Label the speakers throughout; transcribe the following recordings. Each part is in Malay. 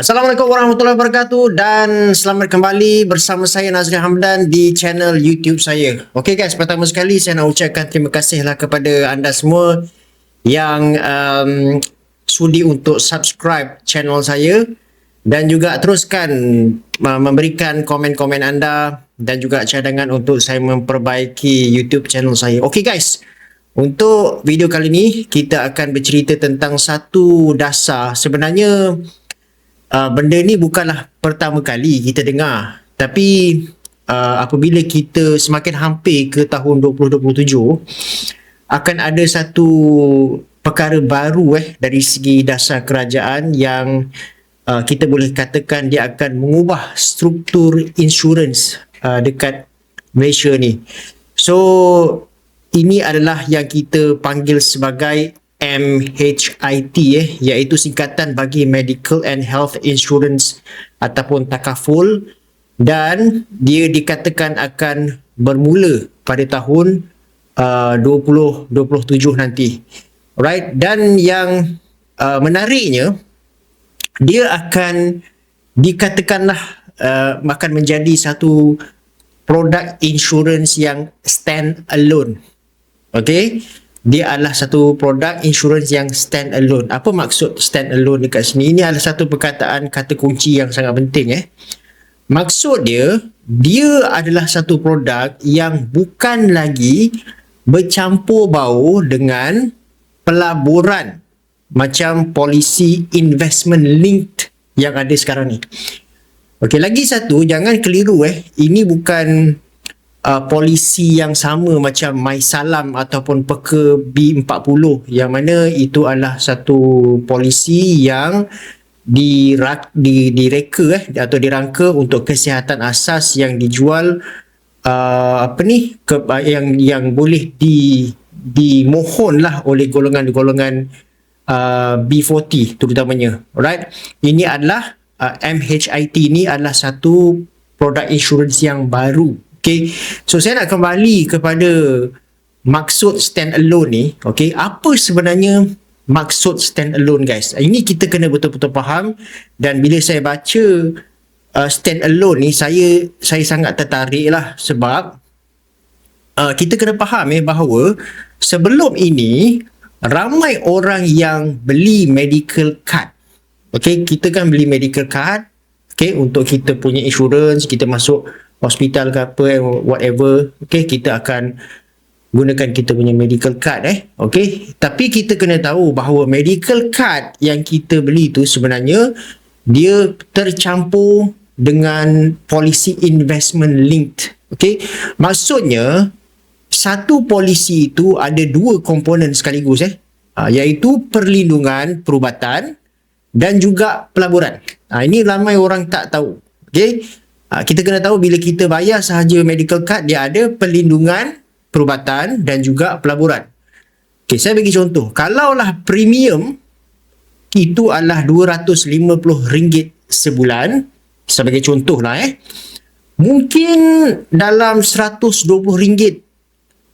Speaker 1: Assalamualaikum warahmatullahi wabarakatuh dan selamat kembali bersama saya Nazri Hamdan di channel YouTube saya. Okey guys, pertama sekali saya nak ucapkan terima kasihlah kepada anda semua yang um, sudi untuk subscribe channel saya dan juga teruskan uh, memberikan komen-komen anda dan juga cadangan untuk saya memperbaiki YouTube channel saya. Okey guys, untuk video kali ini kita akan bercerita tentang satu dasar sebenarnya uh, benda ni bukanlah pertama kali kita dengar tapi uh, apabila kita semakin hampir ke tahun 2027 akan ada satu perkara baru eh dari segi dasar kerajaan yang uh, kita boleh katakan dia akan mengubah struktur insurans uh, dekat Malaysia ni. So ini adalah yang kita panggil sebagai MHIT eh iaitu singkatan bagi Medical and Health Insurance ataupun takaful dan dia dikatakan akan bermula pada tahun uh, 2027 nanti. Right dan yang uh, menariknya dia akan dikatakanlah uh, akan menjadi satu produk insurance yang stand alone. Okay dia adalah satu produk insurans yang stand alone. Apa maksud stand alone dekat sini? Ini adalah satu perkataan kata kunci yang sangat penting eh. Maksud dia, dia adalah satu produk yang bukan lagi bercampur bau dengan pelaburan macam polisi investment linked yang ada sekarang ni. Okey, lagi satu, jangan keliru eh. Ini bukan uh, polisi yang sama macam Salam ataupun Peka B40 yang mana itu adalah satu polisi yang di di direka eh atau dirangka untuk kesihatan asas yang dijual uh, apa ni ke, uh, yang yang boleh di dimohonlah oleh golongan-golongan uh, B40 terutamanya. Alright? Ini adalah uh, MHIT ini adalah satu produk insurans yang baru Okay. So saya nak kembali kepada maksud stand alone ni. Okay. Apa sebenarnya maksud stand alone guys? Ini kita kena betul-betul faham dan bila saya baca uh, stand alone ni saya saya sangat tertarik lah sebab uh, kita kena faham eh bahawa sebelum ini ramai orang yang beli medical card. Okay. Kita kan beli medical card okay, untuk kita punya insurance, kita masuk hospital ke apa eh, whatever okay kita akan gunakan kita punya medical card eh okay? Tapi kita kena tahu bahawa medical card yang kita beli tu sebenarnya dia tercampur dengan polisi investment linked okay? Maksudnya satu polisi itu ada dua komponen sekaligus eh? Ha, iaitu perlindungan perubatan dan juga pelaburan. Ha, ini ramai orang tak tahu okay Ha, kita kena tahu bila kita bayar sahaja medical card dia ada perlindungan perubatan dan juga pelaburan. Okey, saya bagi contoh. Kalaulah premium itu adalah RM250 sebulan sebagai contoh lah eh. Mungkin dalam RM120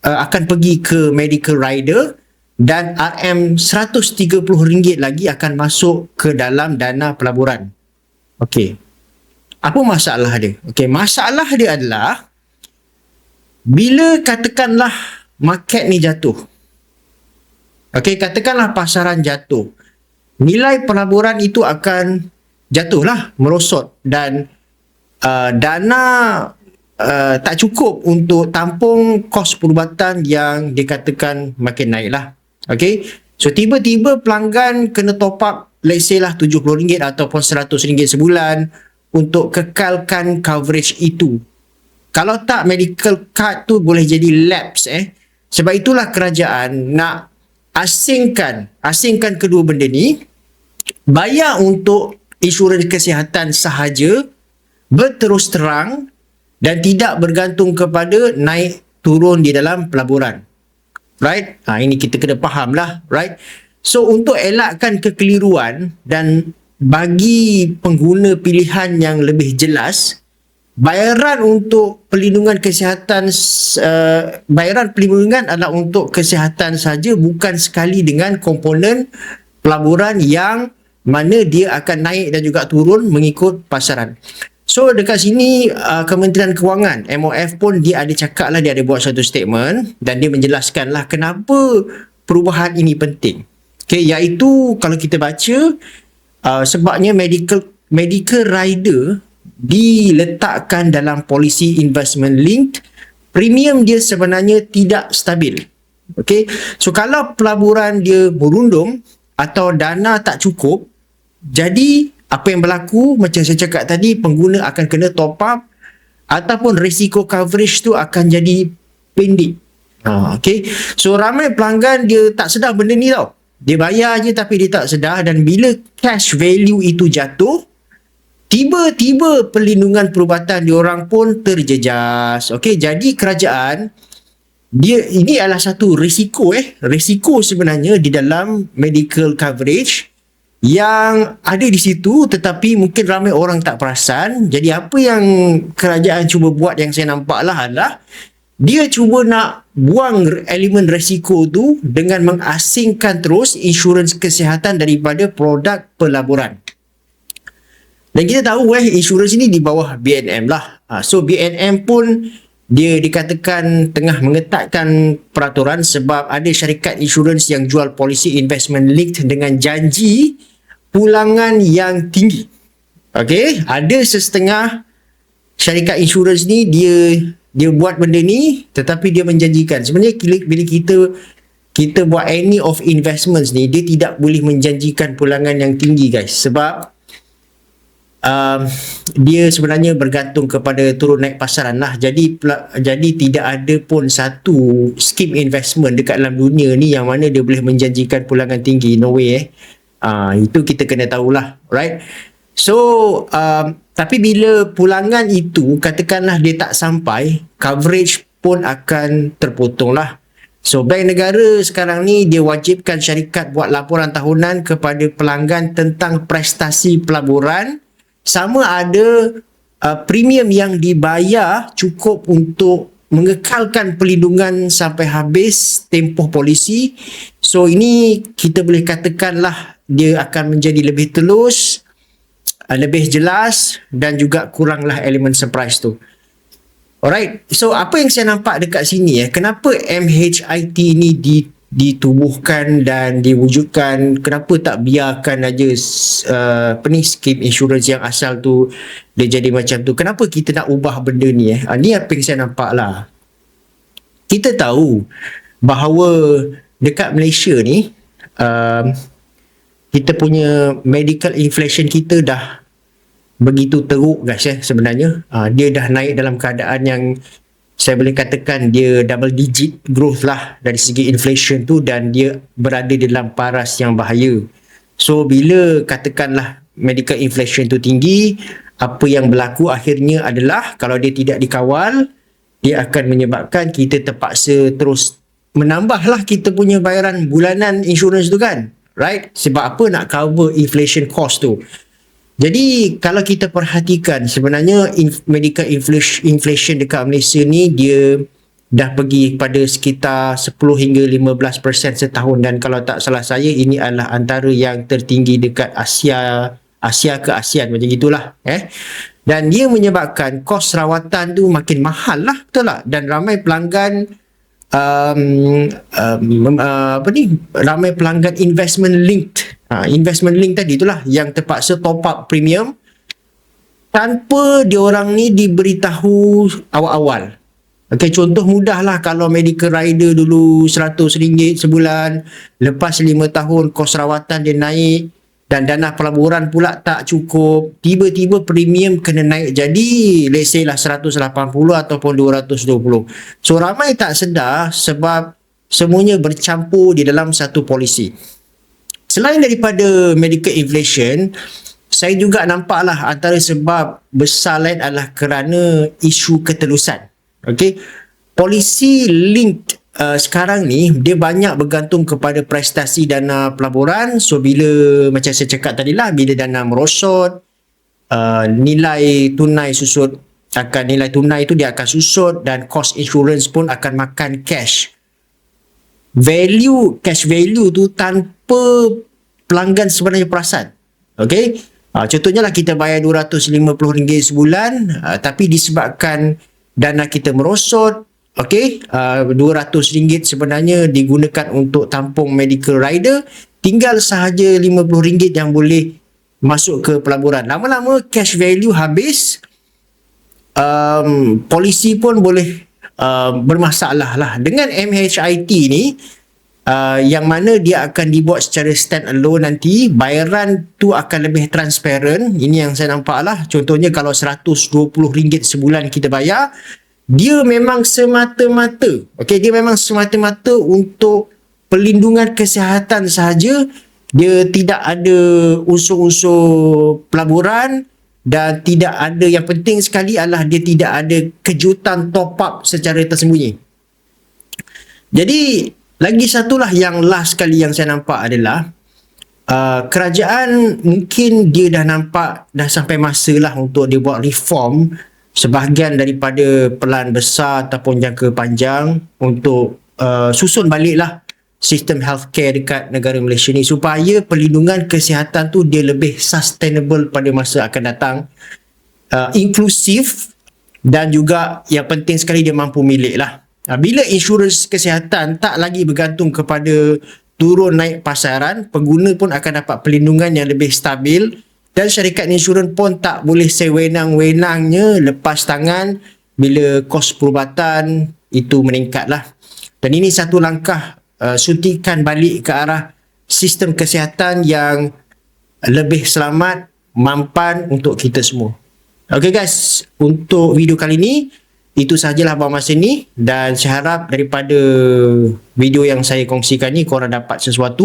Speaker 1: uh, akan pergi ke medical rider dan RM130 lagi akan masuk ke dalam dana pelaburan. Okey. Apa masalah dia? Okey, masalah dia adalah bila katakanlah market ni jatuh. Okey, katakanlah pasaran jatuh. Nilai pelaburan itu akan jatuhlah, merosot dan uh, dana uh, tak cukup untuk tampung kos perubatan yang dikatakan makin naik lah. Okey, so tiba-tiba pelanggan kena top up let's say lah RM70 ataupun RM100 sebulan untuk kekalkan coverage itu. Kalau tak medical card tu boleh jadi lapse eh. Sebab itulah kerajaan nak asingkan, asingkan kedua benda ni. Bayar untuk insurans kesihatan sahaja berterus terang dan tidak bergantung kepada naik turun di dalam pelaburan. Right? Ha, ini kita kena faham lah. Right? So untuk elakkan kekeliruan dan bagi pengguna pilihan yang lebih jelas bayaran untuk perlindungan kesihatan uh, bayaran perlindungan adalah untuk kesihatan saja bukan sekali dengan komponen pelaburan yang mana dia akan naik dan juga turun mengikut pasaran. So dekat sini uh, Kementerian Kewangan MOF pun dia ada cakap lah dia ada buat satu statement dan dia menjelaskan lah kenapa perubahan ini penting. Okay, iaitu kalau kita baca uh, sebabnya medical medical rider diletakkan dalam polisi investment linked premium dia sebenarnya tidak stabil. Okay, so kalau pelaburan dia berundung atau dana tak cukup jadi apa yang berlaku macam saya cakap tadi pengguna akan kena top up ataupun risiko coverage tu akan jadi pendek. Ha, okay. So ramai pelanggan dia tak sedar benda ni tau. Dia bayar je tapi dia tak sedar dan bila cash value itu jatuh tiba-tiba perlindungan perubatan diorang pun terjejas. Okay. Jadi kerajaan dia ini adalah satu risiko eh. Risiko sebenarnya di dalam medical coverage yang ada di situ tetapi mungkin ramai orang tak perasan jadi apa yang kerajaan cuba buat yang saya nampak lah adalah dia cuba nak buang elemen resiko tu dengan mengasingkan terus insurans kesihatan daripada produk pelaburan dan kita tahu eh insurans ini di bawah BNM lah ha, so BNM pun dia dikatakan tengah mengetatkan peraturan sebab ada syarikat insurans yang jual polisi investment linked dengan janji pulangan yang tinggi. Okey, ada sesetengah syarikat insurans ni dia dia buat benda ni tetapi dia menjanjikan. Sebenarnya bila kita kita buat any of investments ni dia tidak boleh menjanjikan pulangan yang tinggi guys. Sebab um, dia sebenarnya bergantung kepada turun naik pasaran lah. Jadi jadi tidak ada pun satu skim investment dekat dalam dunia ni yang mana dia boleh menjanjikan pulangan tinggi. No way eh. Uh, itu kita kena tahulah right so um, tapi bila pulangan itu katakanlah dia tak sampai coverage pun akan terpotong lah. So bank negara sekarang ni dia wajibkan syarikat buat laporan tahunan kepada pelanggan tentang prestasi pelaburan. Sama ada uh, premium yang dibayar cukup untuk mengekalkan perlindungan sampai habis tempoh polisi. So ini kita boleh katakanlah dia akan menjadi lebih telus, uh, lebih jelas dan juga kuranglah elemen surprise tu. Alright, so apa yang saya nampak dekat sini eh, kenapa MHIT ni di ditubuhkan dan diwujudkan? Kenapa tak biarkan aja uh, apa ni scheme insurance yang asal tu dia jadi macam tu? Kenapa kita nak ubah benda ni eh? Uh, ni apa yang saya nampak lah. Kita tahu bahawa dekat Malaysia ni uh, kita punya medical inflation kita dah begitu teruk guys eh sebenarnya uh, dia dah naik dalam keadaan yang saya boleh katakan dia double digit growth lah dari segi inflation tu dan dia berada dalam paras yang bahaya. So bila katakanlah medical inflation tu tinggi, apa yang berlaku akhirnya adalah kalau dia tidak dikawal, dia akan menyebabkan kita terpaksa terus menambahlah kita punya bayaran bulanan insurans tu kan. Right? Sebab apa nak cover inflation cost tu? Jadi kalau kita perhatikan sebenarnya inf- medical inflation, inflation dekat Malaysia ni dia dah pergi pada sekitar 10 hingga 15% setahun dan kalau tak salah saya ini adalah antara yang tertinggi dekat Asia Asia ke ASEAN macam gitulah eh dan dia menyebabkan kos rawatan tu makin mahal lah betul tak dan ramai pelanggan um, um, uh, apa ni ramai pelanggan investment linked Ha, investment link tadi itulah yang terpaksa top up premium tanpa diorang ni diberitahu awal-awal. Okey, contoh mudah lah kalau medical rider dulu RM100 sebulan, lepas 5 tahun kos rawatan dia naik dan dana pelaburan pula tak cukup, tiba-tiba premium kena naik jadi let's say lah 180 ataupun 220. So ramai tak sedar sebab semuanya bercampur di dalam satu polisi. Selain daripada medical inflation, saya juga nampaklah antara sebab besar lain adalah kerana isu ketelusan. Okey. Polisi linked uh, sekarang ni dia banyak bergantung kepada prestasi dana pelaburan. So bila macam saya cakap tadi lah bila dana merosot, uh, nilai tunai susut akan nilai tunai itu dia akan susut dan cost insurance pun akan makan cash. Value cash value tu tanpa pelanggan sebenarnya perasan. Okey. Uh, contohnya lah kita bayar RM250 sebulan uh, tapi disebabkan dana kita merosot okey uh, RM200 sebenarnya digunakan untuk tampung medical rider. Tinggal sahaja RM50 yang boleh masuk ke pelaburan. Lama-lama cash value habis um, polisi pun boleh uh, bermasalah lah. Dengan MHIT ni uh, yang mana dia akan dibuat secara stand alone nanti bayaran tu akan lebih transparent. Ini yang saya nampak lah. Contohnya kalau RM120 sebulan kita bayar dia memang semata-mata okay, dia memang semata-mata untuk pelindungan kesihatan sahaja. Dia tidak ada unsur-unsur pelaburan dan tidak ada yang penting sekali adalah dia tidak ada kejutan top up secara tersembunyi. Jadi lagi satulah yang last kali yang saya nampak adalah uh, kerajaan mungkin dia dah nampak dah sampai masa lah untuk dia buat reform sebahagian daripada pelan besar ataupun jangka panjang untuk uh, susun baliklah sistem healthcare dekat negara Malaysia ni supaya perlindungan kesihatan tu dia lebih sustainable pada masa akan datang. Uh, inklusif dan juga yang penting sekali dia mampu milik lah Ha, bila insurans kesihatan tak lagi bergantung kepada turun naik pasaran, pengguna pun akan dapat perlindungan yang lebih stabil dan syarikat insurans pun tak boleh sewenang-wenangnya lepas tangan bila kos perubatan itu meningkat lah. Dan ini satu langkah uh, suntikan balik ke arah sistem kesihatan yang lebih selamat, mampan untuk kita semua. Okay guys, untuk video kali ini, itu sahajalah buat masa ni dan saya harap daripada video yang saya kongsikan ni korang dapat sesuatu